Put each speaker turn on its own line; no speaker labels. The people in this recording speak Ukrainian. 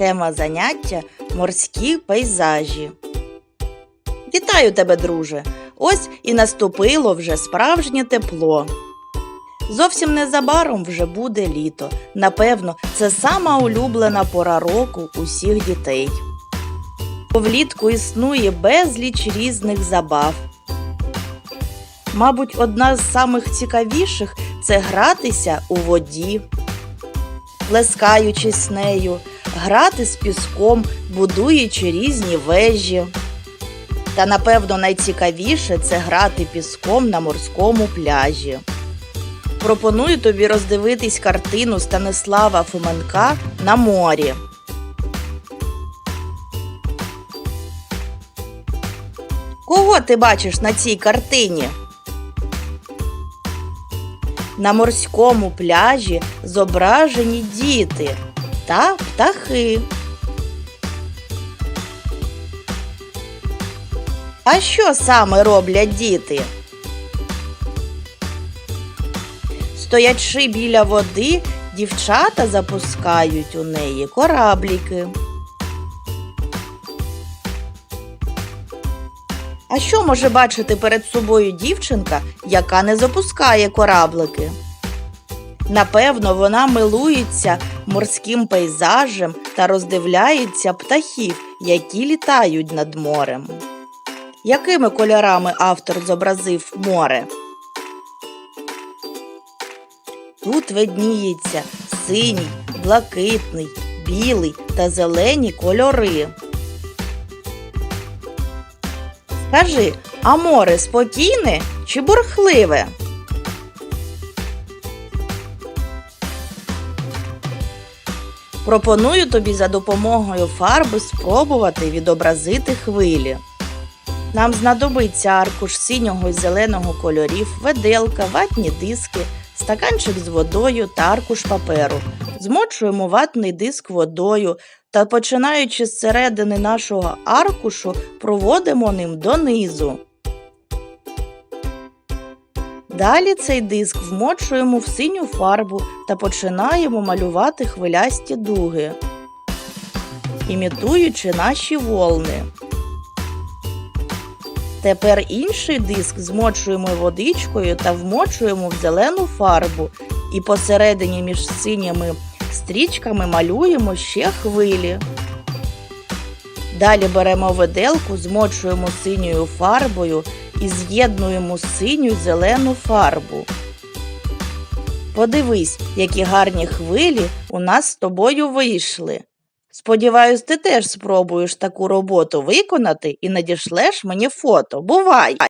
Тема заняття морські пейзажі. Вітаю тебе, друже! Ось і наступило вже справжнє тепло. Зовсім незабаром вже буде літо. Напевно, це сама улюблена пора року усіх дітей. Влітку існує безліч різних забав. Мабуть, одна з самих цікавіших це гратися у воді, плескаючись нею, грати з піском, будуючи різні вежі. Та, напевно, найцікавіше це грати піском на морському пляжі. Пропоную тобі роздивитись картину Станислава Фоменка на морі. Кого ти бачиш на цій картині? На морському пляжі зображені діти та птахи. А що саме роблять діти? Стоячи біля води, дівчата запускають у неї корабліки. А що може бачити перед собою дівчинка, яка не запускає кораблики? Напевно, вона милується морським пейзажем та роздивляється птахів, які літають над морем. Якими кольорами автор зобразив море? Тут видніється синій, блакитний, білий та зелені кольори. Скажи, а море спокійне чи бурхливе? Пропоную тобі за допомогою фарби спробувати відобразити хвилі. Нам знадобиться аркуш синього і зеленого кольорів, веделка, ватні диски, стаканчик з водою та аркуш паперу. Змочуємо ватний диск водою та, починаючи з середини нашого аркушу, проводимо ним донизу. Далі цей диск вмочуємо в синю фарбу та починаємо малювати хвилясті дуги, імітуючи наші волни. Тепер інший диск змочуємо водичкою та вмочуємо в зелену фарбу і посередині між синіми стрічками малюємо ще хвилі. Далі беремо виделку, змочуємо синьою фарбою і з'єднуємо синю зелену фарбу. Подивись, які гарні хвилі у нас з тобою вийшли. Сподіваюсь, ти теж спробуєш таку роботу виконати і надішлеш мені фото. Бувай!